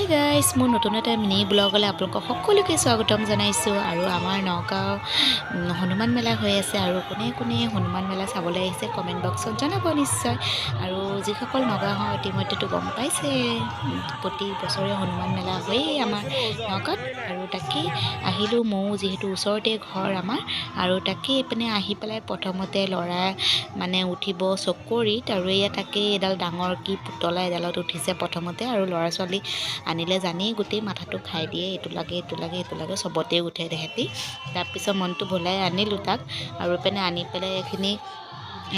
Hi guys মোৰ নতুন এটা মিনি ব্লগলৈ আপোনালোকক সকলোকে স্বাগতম জনাইছোঁ আৰু আমাৰ নগাঁও হনুমান মেলা হৈ আছে আৰু কোনে কোনে হনুমান মেলা চাবলৈ আহিছে কমেণ্ট বক্সত জনাব নিশ্চয়। আৰু যিসকল নগাঁও হয় ইতিমধ্যেতো গম পাইছে প্ৰতি বছৰে হনুমান মেলা হয়েই আমাৰ নগাঁৱত। আৰু তাকেই আহিলোঁ ময়ো যিহেতু ওচৰতে ঘৰ আমাৰ। আৰু তাকেই এইপিনে আহি পেলাই প্ৰথমতে ল'ৰা মানে উঠিব চকৰিত আৰু এয়া তাকেই এডাল ডাঙৰ কি পুতলা এডালত উঠিছে প্ৰথমতে। আৰু ল'ৰা ছোৱালী আনিলে জানেই গোটেই মাথাটো খাই দিয়ে এইটো লাগে এইটো লাগে এইটো লাগে চবতেই উঠে তেহেঁতি। তাৰপিছত মনটো ভুলাই আনিলোঁ তাক। আৰু পিনে আনি পেলাই এইখিনি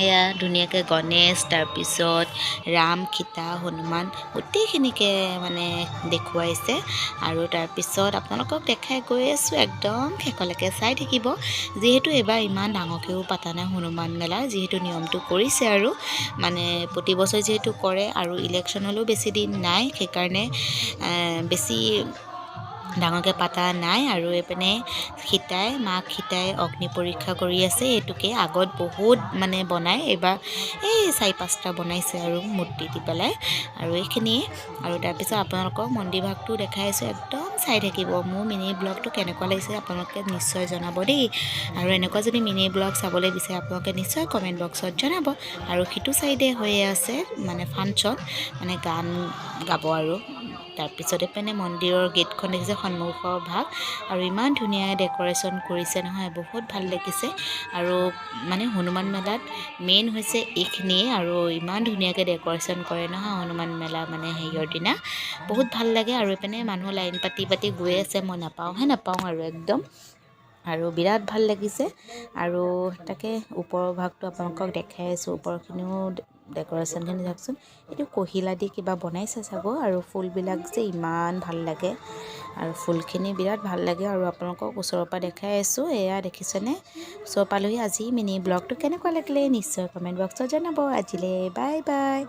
এয়া ধুনীয়াকৈ গণেশ তাৰপিছত ৰাম, সীতা, হনুমান, গোটেইখিনিকে মানে দেখুৱাইছে। আৰু তাৰপিছত আপোনালোকক দেখাই গৈ আছোঁ, একদম শেষলৈকে চাই থাকিব। যিহেতু এইবাৰ ইমান ডাঙৰকৈও পতা নাই হনুমান মেলা, যিহেতু নিয়মটো কৰিছে আৰু। মানে প্ৰতি বছৰ যিহেতু কৰে আৰু ইলেকশ্যনলৈও বেছি দিন নাই, সেইকাৰণে বেছি ডাঙৰকৈ পাতা নাই আৰু এইপিনে সীতাই মাক সীতাই অগ্নি পৰীক্ষা কৰি আছে। এইটোকে আগত বহুত মানে বনাই এইবাৰ এই চাৰি পাঁচটা বনাইছে আৰু মূৰ্তি দি পেলাই। আৰু এইখিনিয়ে। আৰু তাৰপিছত আপোনালোকক মন্দিৰ ভাগটো দেখাই আছোঁ। একদম চাই থাকিব। মোৰ মিনি ব্লগটো কেনেকুৱা লাগিছে আপোনালোকে নিশ্চয় জনাব দেই। আৰু এনেকুৱা যদি মিনি ব্লগ চাবলৈ বিচাৰে আপোনালোকে নিশ্চয় কমেণ্ট বক্সত জনাব। আৰু সিটো চাইডে হৈয়ে আছে মানে ফাংচন মানে গান গাব আৰু। তাৰপিছত এইপিনে মন্দিৰৰ গেটখন দেখিছে সন্মুখৰ ভাগ আৰু ইমান ধুনীয়া ডেক'ৰেশ্যন কৰিছে নহয় বহুত ভাল লাগিছে। আৰু মানে হনুমান মেলাত মেইন হৈছে এইখিনিয়ে আৰু ইমান ধুনীয়াকৈ ডেক'ৰেশ্যন কৰে নহয় হনুমান মেলা মানে হেৰিয়ৰ দিনা। বহুত ভাল লাগে আৰু এইপিনে মানুহ লাইন পাতি পাতি গৈ আছে মই নাপাওঁহে নাপাওঁ আৰু একদম। আৰু বিৰাট ভাল লাগিছে। আৰু তাকে ওপৰৰ ভাগটো আপোনালোকক দেখাই আছোঁ ওপৰখিনিও ডেক'ৰেশ্যনখিনি চাওকচোন। এইটো কহিলা দি কিবা বনাইছে চাগৈ আৰু ফুলবিলাক যে ইমান ভাল লাগে। আৰু ফুলখিনি বিৰাট ভাল লাগে আৰু আপোনালোকক ওচৰৰ পৰা দেখাই আছোঁ এয়া দেখিছেনে? ওচৰ পালোহি আজি মিনি ব্লগটো কেনেকুৱা লাগিলে নিশ্চয় কমেণ্ট বক্সত জনাব। আজিলৈ বাই বাই।